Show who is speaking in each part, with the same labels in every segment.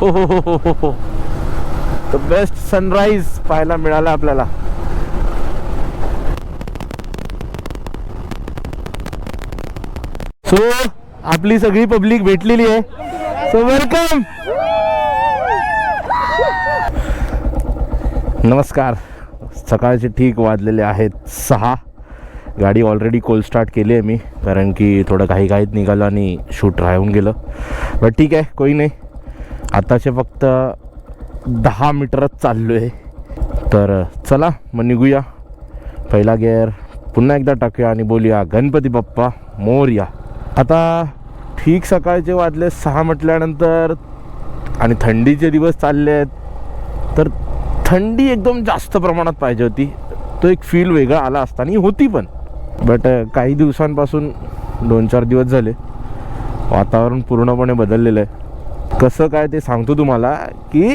Speaker 1: हो हो हो हो हो हो. द बेस्ट सनराईज पाहायला मिळाला आपल्याला. सो आपली सगळी पब्लिक भेटलेली आहे. सो वेलकम नमस्कार. सकाळचे ठीक वाजलेले आहेत सहा. गाडी ऑलरेडी कोल्ड स्टार्ट केली आहे मी कारण की थोडं काही काहीत निघालं आणि शूट राहून गेलं. बट ठीक आहे कोई नाही. आताचे फक्त दहा मीटरच चाललो आहे तर चला मग निघूया. पहिला गेअर पुन्हा एकदा टाकूया आणि बोलूया गणपती बाप्पा मोरया. आता ठीक सकाळचे वाजले सहा म्हटल्यानंतर आणि थंडीचे दिवस चालले आहेत तर थंडी एकदम जास्त प्रमाणात पाहिजे होती. तो एक फील वेगळा आला असता आणि होती पण. बट काही दिवसांपासून दोन चार दिवस झाले. वातावरण पूर्णपणे बदललेलं आहे. कसं काय ते सांगतो तुम्हाला की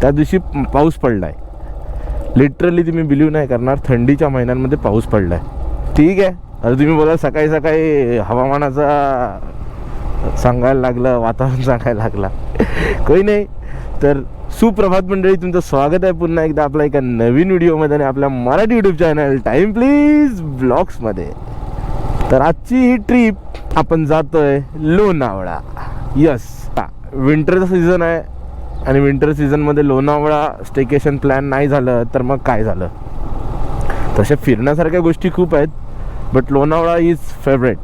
Speaker 1: त्या दिवशी पाऊस पडला आहे लिटरली तुम्ही बिलीव नाही करणार थंडीच्या महिन्यांमध्ये पाऊस पडला आहे ठीक आहे. आता तुम्ही बोला सकाळी सकाळी हवामानाचा सांगायला लागलं वातावरण सांगायला लागला. काही नाही. तर सुप्रभात मंडळी तुमचं स्वागत आहे पुन्हा एकदा आपल्या एका नवीन व्हिडिओमध्ये आणि आपल्या Marathi YouTube channel time please ब्लॉग्समध्ये तर आजची ही ट्रिप आपण जातोय लोणावळा. यस विंटरचा सीझन आहे आणि विंटर सीझनमध्ये लोणावळा स्टेकेशन प्लॅन नाही झालं तर मग काय झालं? तशा फिरण्यासारख्या गोष्टी खूप आहेत बट लोणावळा इज फेवरेट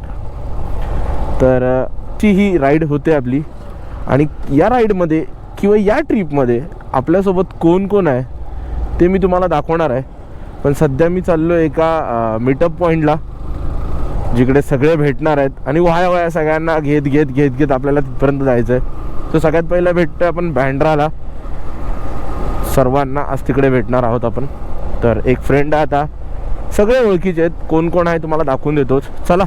Speaker 1: तर ती ही राईड होते आपली. आणि या राईडमध्ये किंवा या ट्रिपमध्ये आपल्यासोबत कोण कोण आहे ते मी तुम्हाला दाखवणार आहे. पण सध्या मी चाललो एका मीटअप पॉईंटला जिकडे सगळे भेटणार आहेत. आणि वाया वाया सगळ्यांना घेत घेत घेत घेत आपल्याला तिथपर्यंत जायचं आहे तर सगळ्यात पहिलं भेटतोय आपण बँड्राला सर्वांना आज तिकडे भेटणार आहोत आपण. तर एक फ्रेंड आहे आता. सगळे ओळखीचे आहेत. कोण कोण आहे तुम्हाला दाखवून देतोच चला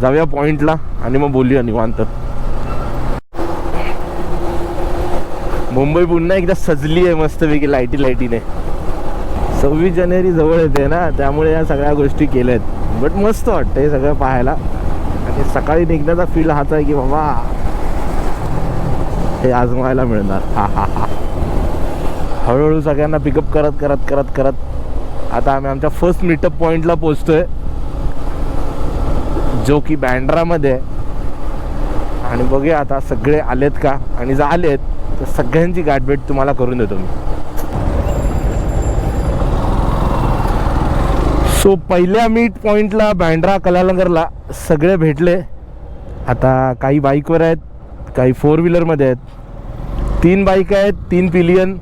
Speaker 1: जाऊया पॉईंटला आणि मग बोलूया निवांत. मुंबई पुन्हा एकदा सजली आहे मस्तपैकी लाईटी लाईटीने. सव्वीस जानेवारी जवळ येते ना त्यामुळे या सगळ्या गोष्टी केल्या आहेत बट मस्त वाटतं हे सगळं पाहायला. आणि सकाळी निघण्याचा फील हाच आहे की बाबा हे आजमायला मिळणार. हा हा हा हळूहळू सगळ्यांना पिकअप करत करत करत करत. आता आम्ही आमच्या फर्स्ट मीटअप पॉईंटला पोचतोय जो की बँड्रामध्ये आहे. आणि बघूया आता सगळे आलेत का? आणि जर आलेत तर सगळ्यांची गाठभेट तुम्हाला करून देतो मी. सो पहिल्या मीट पॉईंटला बँड्रा कलालंगरला सगळे भेटले. आता काही बाईकवर आहेत. काही फोर व्हीलरमध्ये आहेत. तीन बाईक आहेत तीन पिलियन.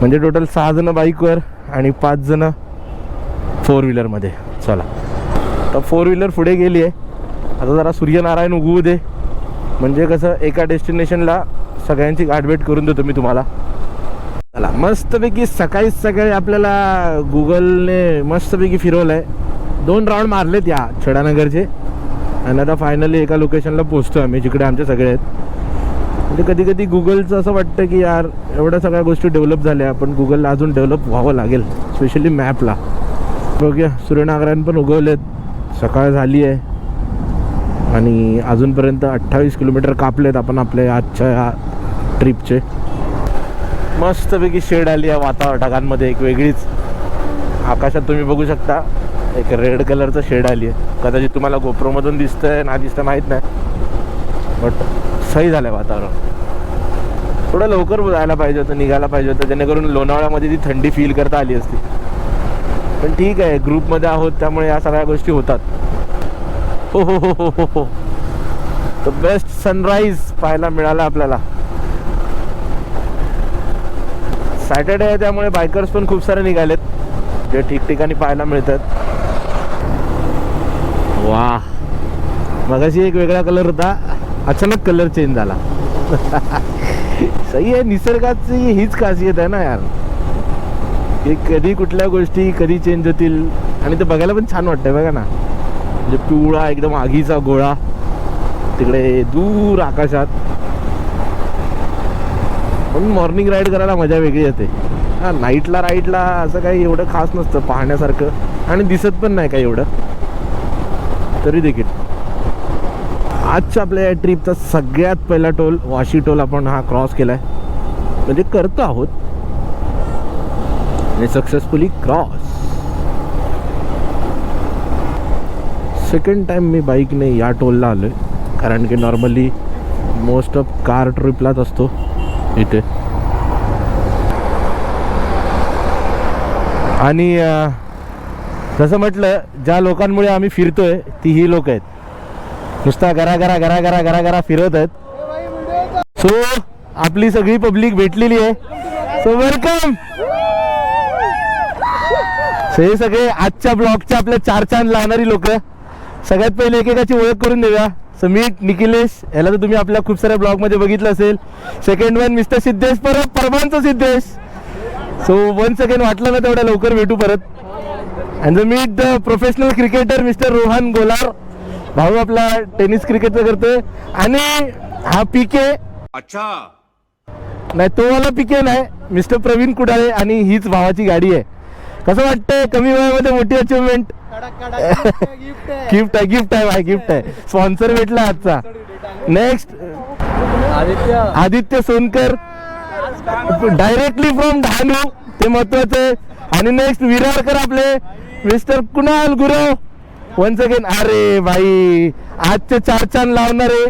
Speaker 1: म्हणजे टोटल सहा जणं बाईकवर आणि पाच जणं फोर व्हीलरमध्ये चला. तर फोर व्हीलर पुढे गेली आहे. आता जरा सूर्यनारायण उगवू दे. म्हणजे कसं एका डेस्टिनेशनला सगळ्यांची गाठभेट करून देतो मी तुम्हाला. चला. मस्तपैकी सकाळीच सकाळी आपल्याला गुगलने मस्तपैकी फिरवलं आहे दोन राऊंड मारलेत या छडानगरचे. आणि आता फायनली एका लोकेशनला पोचतो आम्ही जिकडे आमचे सगळे आहेत. म्हणजे कधी कधी गुगलचं असं वाटतं की यार एवढ्या सगळ्या गोष्टी डेव्हलप झाल्या पण गुगलला अजून डेव्हलप व्हावं लागेल स्पेशली मॅपला बघूया सूर्यनारायण पण उगवलेत. सकाळ झाली आहे. आणि अजूनपर्यंत अठ्ठावीस किलोमीटर कापलेत आपण आपल्या आजच्या या ट्रिपचे मस्तपैकी शेड आली आहे वातावरणामध्ये एक वेगळीच. आकाशात तुम्ही बघू शकता. एक रेड कलरचं शेड आली आहे. कदाचित तुम्हाला गोप्रोमधून दिसतंय ना दिसतं माहीत नाही. बट सही झालं आहे वातावरण. थोडं लवकर जायला पाहिजे होतं निघायला पाहिजे होतं. जेणेकरून लोणावळ्यामध्ये ती थंडी फील करता आली असती. पण ठीक आहे ग्रुपमध्ये आहोत त्यामुळे या सगळ्या गोष्टी होतात. हो हो हो हो हो हो. द बेस्ट सनराईज पाहायला मिळाला आपल्याला. सॅटर्डे आहे त्यामुळे बायकर्स पण खूप सारे निघालेत. जे ठिकठिकाणी पाहायला मिळतात. वा. मगाशी एक वेगळा कलर होता. अचानक कलर चेंज झाला. सही आहे निसर्गाची हीच खासियत आहे ना यार. की कधी कुठल्या गोष्टी कधी चेंज होतील? आणि ते बघायला पण छान वाटतंय बघा ना. म्हणजे पिवळा एकदम आगीचा गोळा. तिकडे दूर आकाशात. पण मॉर्निंग राईड करायला मजा वेगळी येते. हा नाईटला राईडला असं काही एवढं खास नसतं पाहण्यासारखं. आणि दिसत पण नाही काही एवढं. तरी देखील. आजच्या आपल्या या ट्रिपचा सगळ्यात पहिला टोल वाशी टोल आपण हा क्रॉस केला आहे म्हणजे करतो आहोत. आणि सक्सेसफुली क्रॉस सेकंड टाइम मी बाईकने या टोलला आलो आहे कारण की नॉर्मली मोस्ट ऑफ कार ट्रिपलाच असतो इथे. आणि तसं म्हटलं ज्या लोकांमुळे आम्ही फिरतोय ती ही लोक आहेत. नुसता घरा घरा घरा घरा घरा घरा फिरत आहेत. सो आपली सगळी पब्लिक भेटलेली आहे. सो वेलकम सो हे सगळे आजच्या ब्लॉगच्या आपल्या चार चांद लावणारी लोक. सगळ्यात पहिले एकेकाची ओळख करून देऊया. सो निखिलेश याला तर तुम्ही आपल्या खूप साऱ्या ब्लॉगमध्ये बघितलं असेल. सेकंड वन मिस्टर सिद्धेश परत परमांचा सिद्धेश. सो वन सेकंड वाटलं ना तेवढ्या लवकर भेटू परत. And the meet the professional cricketer mister Rohan Golar भाऊ आपला टेनिस क्रिकेटचं करतोय. आणि हा पीके
Speaker 2: अच्छा.
Speaker 1: नाही तो वाला पीके नाही. मिस्टर प्रवीण कुडाळे आणि हीच भावाची गाडी आहे. कसं वाटतंय? कमी वयामध्ये मोठी अचिव्हमेंट गिफ्ट आहे. गिफ्ट आहे भाई गिफ्ट आहे. स्पॉन्सर भेटला आजचा. Next
Speaker 3: Aditya.
Speaker 1: Aditya Sonkar. Directly from Dahanu ते महत्वाचं आहे. आणि नेक्स्ट विरारकर आपले. Mister Kunal Gurav once again अरे भाई आजचे चार चांद लावणारे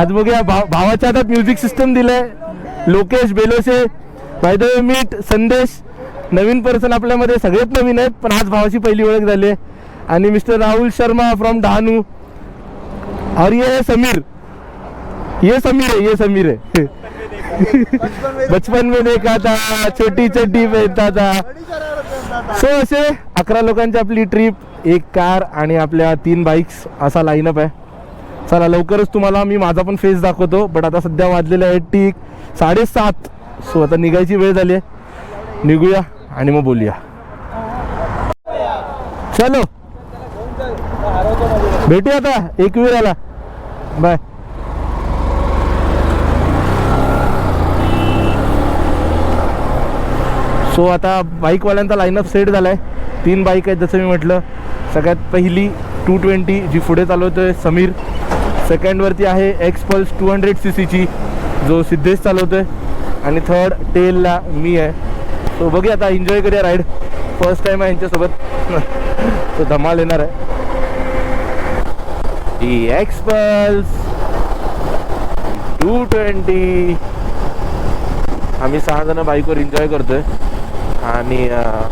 Speaker 1: आज बघूया भाव भावाच्या हातात म्युझिक सिस्टम दिलंय. Lokesh Beloshe by the meet Sandesh. Naveen person आपल्यामध्ये सगळेच नवीन आहेत पण आज भावाची पहिली ओळख झाली आहे. आणि मिस्टर राहुल शर्मा फ्रॉम डहाणू. और ये समीर. ये समीर है ये समीर है बचपन में देखा था छोटी चड्डी पेहता था सो असे अकरा लोकांची आपली ट्रिप एक कार आणि आपल्या तीन बाईक्स असा लाईनअप आहे. चला लवकरच तुम्हाला मी माझा पण फेस दाखवतो बट आता सध्या वाजलेले आहे ठीक साडेसात. सो आता निघायची वेळ झाली आहे. निघूया आणि मग बोलूया. चलो. भेटूया आता. एक वेळ आला. बाय सो आता बाईकवाल्यांचा लाईनअप सेट झाला आहे तीन बाईक आहेत जसं मी म्हटलं. सगळ्यात पहिली टू ट्वेंटी जी पुढे चालवतो आहे समीर सेकंडवरती आहे एक्सपल्स टू हंड्रेड सी सीची जो सिद्धेश चालवतो आहे आणि थर्ड टेलला मी आहे. सो बघूया आता एन्जॉय करूया राईड फर्स्ट टाईम आहे यांच्यासोबत. तो धमाल येणार आहे. ही टू ट्वेंटी आम्ही सहा जण बाईकवर एन्जॉय करतोय. आणि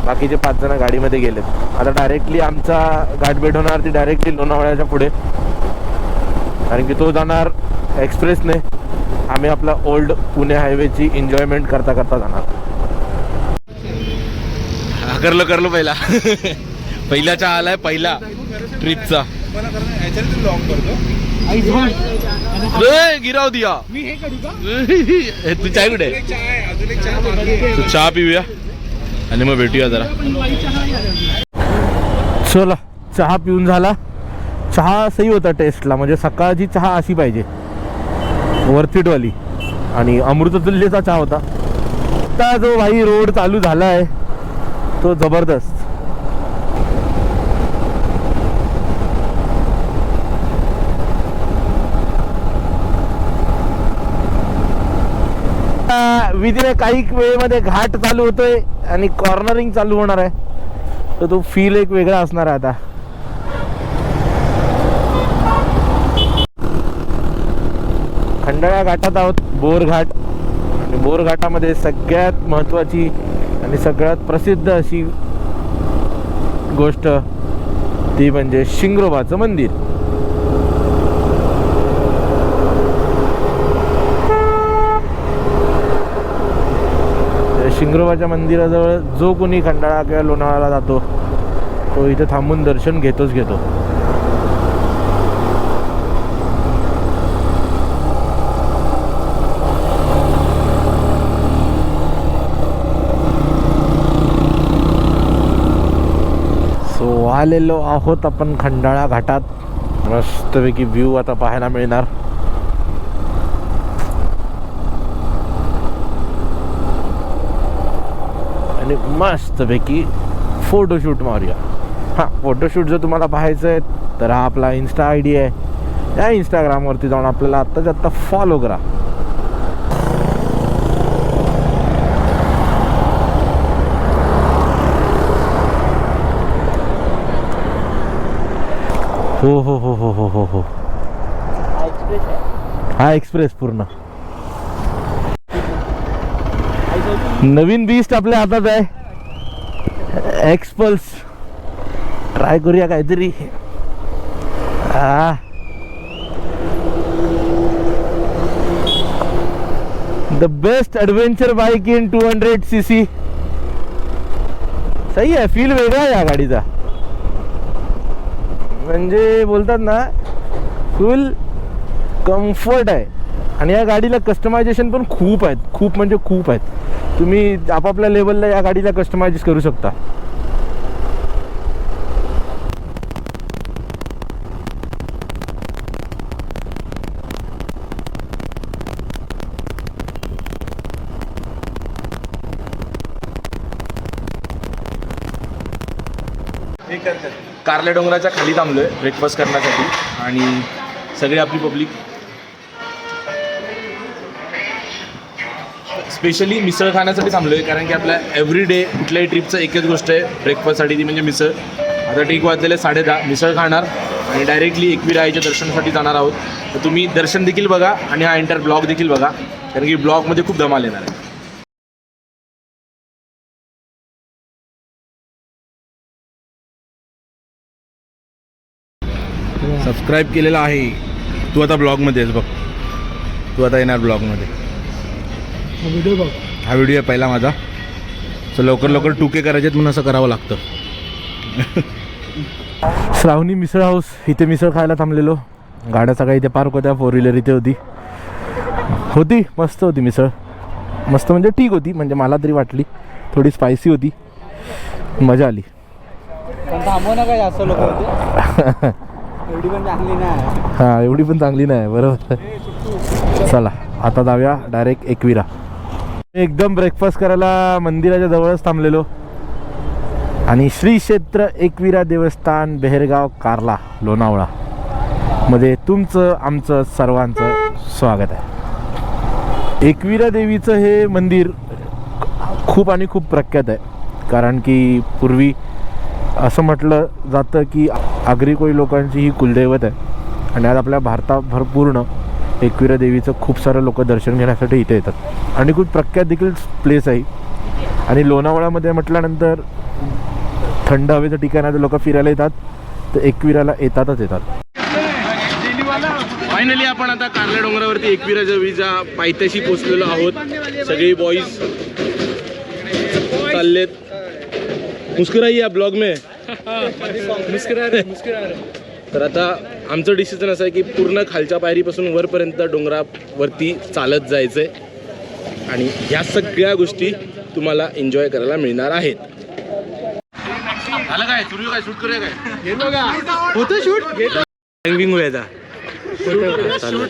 Speaker 1: बाकीचे पाच जण गाडीमध्ये गेलेत. आता डायरेक्टली आमचा गाठ भेट होणार ती डायरेक्टली लोणावळ्याच्या पुढे. कारण की तो जाणार एक्सप्रेसने आम्ही आपला ओल्ड पुणे हायवेची एन्जॉयमेंट करता करता जाणार. करलो करलो पहिला. पहिला चहा आलाय पहिला ट्रिपचा गिराव दिया. तू चाय कुठे तू चहा पिऊया. आणि मग भेटूया जरा. चला चहा पिऊन झाला. चहा सही होता टेस्टला म्हणजे सकाळची चहा अशी पाहिजे. वरतीटवाली. आणि अमृततुल्यचा चहा होता. आता जो भाई रोड चालू झाला आहे तो जबरदस्त. विदिन काही वेळेमध्ये घाट चालू होतोय आणि कॉर्नरिंग चालू होणार आहे. तर तो फील एक वेगळा असणार आहे आता. खंडाळा घाटात आहोत बोर घाट. आणि बोर घाटामध्ये सगळ्यात महत्वाची आणि सगळ्यात प्रसिद्ध अशी गोष्ट ती म्हणजे शिंगरोबाचं मंदिर त्या शिंगरोबाच्या मंदिराजवळ जो कोणी खंडाळा किंवा लोणावळ्याला जातो तो इथे थांबून दर्शन घेतोच घेतो. सो आलेलो आहोत आपण खंडाळा घाटात. मस्तपैकी व्ह्यू आता पाहायला मिळणार. आणि मस्तपैकी फोटोशूट मारूया. हां फोटोशूट जर तुम्हाला पाहायचं आहे तर हा आपला इन्स्टा आय डी आहे. या इंस्टाग्रामवरती जाऊन आपल्याला आत्ताच्या आत्ता फॉलो करा. हो हो हो हो हो हो हो. हा एक्सप्रेस पूर्ण. नवीन बीस्ट आपल्या हातात आहे. एक्सपल्स ट्राय करूया काहीतरी. हा the best adventure bike in two hundred C C सही आहे फील वेगळा आहे या गाडीचा. म्हणजे बोलतात ना फुल कम्फर्ट आहे. आणि या गाडीला कस्टमायझेशन पण खूप आहेत. खूप म्हणजे खूप आहेत. तुम्ही आपापल्या लेवलला या गाडीला कस्टमाइज करू शकता.
Speaker 2: कारल्या डोंगराच्या खाली थांबलोय ब्रेकफास्ट करण्यासाठी. आणि सगळी आपली पब्लिक स्पेशली मिसळ खाण्यासाठी थांबलोय कारण की आपल्या एव्हरी डे कुठल्याही ट्रिपचं एकच गोष्ट आहे ब्रेकफास्टसाठी ती म्हणजे मिसळ. आता ठीक वाजलेले साडे दहा मिसळ खाणार आणि डायरेक्टली एकविराईच्या दर्शनासाठी जाणार आहोत. तर तुम्ही दर्शन देखील बघा आणि हा एंटर ब्लॉग देखील बघा कारण की ब्लॉगमध्ये खूप धमाल येणार आहे.
Speaker 1: सबस्क्राईब केलेला आहे. तू आता ब्लॉगमध्ये आहेस बघ. तू आता येणार ब्लॉगमध्ये
Speaker 3: व्हिडिओ बघ.
Speaker 1: हा व्हिडिओ आहे पहिला माझा. सो लवकर लवकर टूके करायचे म्हणून असं करावं लागतं. श्रावणी मिसळ हाऊस इथे मिसळ खायला थांबलेलो. गाड्या सगळ्या इथे पार्क होत्या फोर व्हीलर इथे होती. होती मस्त होती मिसळ. मस्त म्हणजे ठीक होती म्हणजे मला तरी वाटली. थोडी स्पायसी होती. मजा आली.
Speaker 3: पण थांबव ना काय जास्त लोक होते. एवढी पण चांगली नाही
Speaker 1: हां एवढी पण चांगली नाही बरोबर. चला आता जाऊया डायरेक्ट एकविरा. एकदम ब्रेकफास्ट करायला मंदिराच्या जवळच थांबलेलो. आणि श्री क्षेत्र एकविरा देवस्थान बेहरगाव कारला लोणावळा मध्ये तुमचं आमचं सर्वांचं स्वागत आहे. एकविरा देवीचं हे मंदिर खूप आणि खूप प्रख्यात आहे. कारण की पूर्वी असं म्हटलं जातं की आगरी कोळी लोकांची ही कुलदैवत आहे. आणि आज आपल्या भारताभर पूर्ण एकविरा देवीचं खूप सारे लोक दर्शन घेण्यासाठी इथे येतात. आणि खूप प्रख्यात देखील प्लेस आहे. आणि लोणावळ्यामध्ये म्हटल्यानंतर थंड हवेचं ठिकाण आहे लोक फिरायला येतात. तर एकविराला येतातच येतात.
Speaker 2: फायनली आपण आता कारल्या डोंगरावरती एकविरा जवळीच्या पायथ्याशी पोचलेलो आहोत. सगळी बॉईज चाललेत. मुस्कुराई या ब्लॉग में. मुस्कुरा रे मुस्कुरा रे. तर आता आमचं डिसिजन असं आहे की पूर्ण खालच्या पायरीपासून वरपर्यंत डोंगरावरती चालत जायचंय. आणि ह्या सगळ्या गोष्टी तुम्हाला एन्जॉय करायला मिळणार आहेत. झालं काय? सुरू काय? शूट करूया काय?
Speaker 3: होतं शूट
Speaker 2: हँगिंग होऊया आता. चालेल.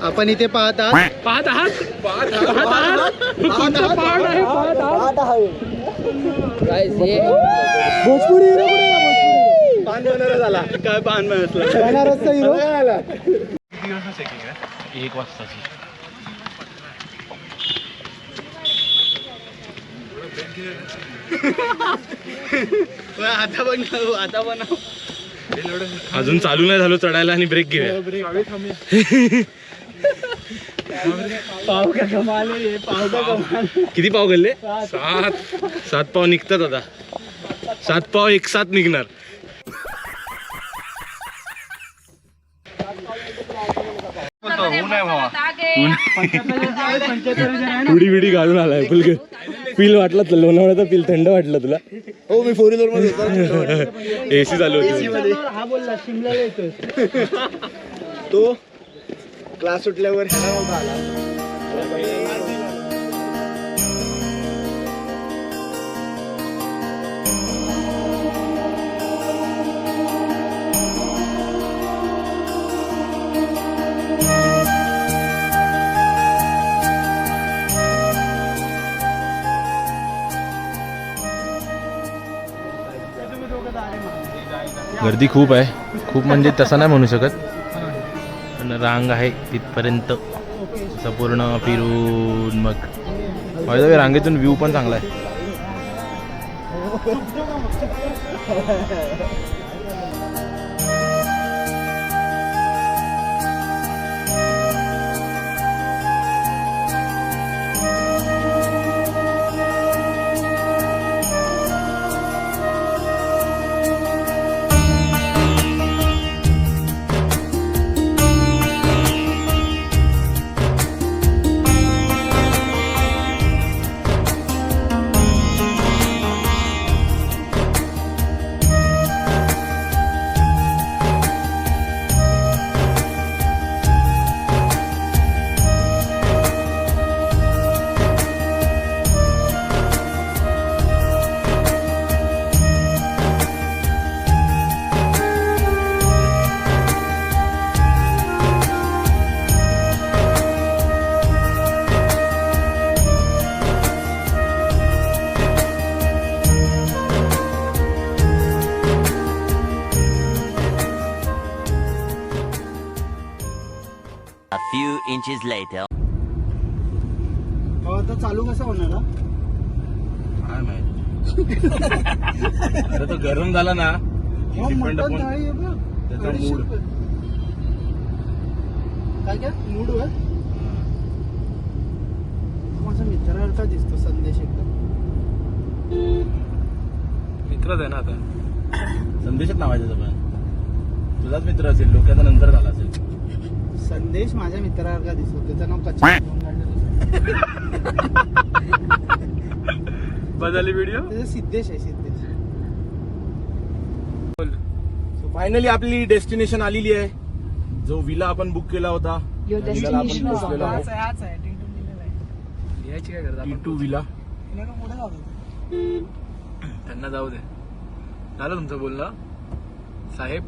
Speaker 3: आपण इथे पाहत आहात.
Speaker 2: पाहत आहात? पाहत आहात.
Speaker 3: आहे? पाहत आहात भोजपुरी हिरो कुठे आहे? भोजपुरी
Speaker 2: पान बनवला झाला काय पान
Speaker 3: बनारसचा हिरो?
Speaker 2: एक वाजताची.
Speaker 3: आता बनव आता बनव
Speaker 2: अजून चालू नाही झालो चढायला आणि ब्रेक घेऊया.
Speaker 3: पाव का कमाले पाव का कमाले
Speaker 2: किती पाव गेले? सात. सात. पाव निघतात आता. सात पाव एक साथ निघणार. उडी बिडी घालून आलाय फुल फील वाटला तुला लोणावळ्याचा फील थंड वाटला तुला.
Speaker 3: हो मी फोर व्हीलरमध्ये
Speaker 2: एसी चालू होती.
Speaker 3: हा बोलला शिमला येतोय. तो क्लास सुटल्यावर
Speaker 1: गर्दी खूप आहे. खूप म्हणजे तसं नाही म्हणू शकत. पण रांग आहे तिथपर्यंत. असं पूर्ण फिरून मग. माझ्या रांगेतून व्ह्यू पण चांगला आहे.
Speaker 4: Inches later.
Speaker 3: हो, आता चालू कसं होणार हा?
Speaker 1: काय माहिती अरे तो गरम झाला ना
Speaker 3: हो,
Speaker 1: डिपेंड
Speaker 3: मटण
Speaker 1: अपॉन
Speaker 3: थाळी आहे बघ.
Speaker 1: त्याचा
Speaker 3: अडीचशे
Speaker 1: मूड.
Speaker 3: रुपये. काय काय मूड माझा मित्रासारखा दिसतो संदेश एकदम
Speaker 1: मित्रच आहे ना आता संदेशच नाव आहे त्याचं पण तुझाच मित्र असेल डोक्याचा नंतर झाला असेल
Speaker 3: संदेश माझ्या मित्रासारखा दिसतो. त्याचं नाव कच्चा
Speaker 1: बदलली व्हिडिओ
Speaker 3: त्याचं सिद्धेश आहे सिद्धेश.
Speaker 1: फायनली आपली डेस्टिनेशन आलेली आहे. जो विला आपण बुक केला होता टी टू विला
Speaker 3: पुढे जाऊ दे.
Speaker 2: त्यांना जाऊ दे. झालं तुमचं बोलणं? साहेब?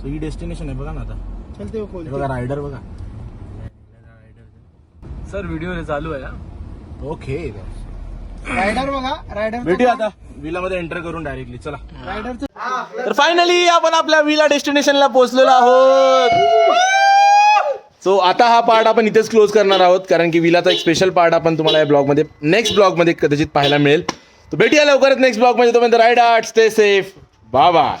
Speaker 1: सो ही डेस्टिनेशन आहे बघा ना आता.
Speaker 3: चल ते खोल
Speaker 1: हे बघा रायडर बघा.
Speaker 2: सर व्हिडिओ चालू आहे हा.
Speaker 1: ओके
Speaker 3: रायडर बघा रायडर
Speaker 1: भेटूया आता. विला मध्ये एंटर करून डायरेक्टली चला.
Speaker 3: रायडरचं
Speaker 1: तर फायनली आपण आपल्या विला डेस्टिनेशनला पोहोचलेलो आहोत. सो आता हा पार्ट आपण इथेच क्लोज करणार आहोत कारण की विलाचा एक स्पेशल पार्ट आपण तुम्हाला या ब्लॉगमध्ये नेक्स्ट ब्लॉगमध्ये कदाचित पाहायला मिळेल. तर भेटूया लवकरच नेक्स्ट ब्लॉगमध्ये. तोपर्यंत राईड आर्ट स्टे सेफ बाबा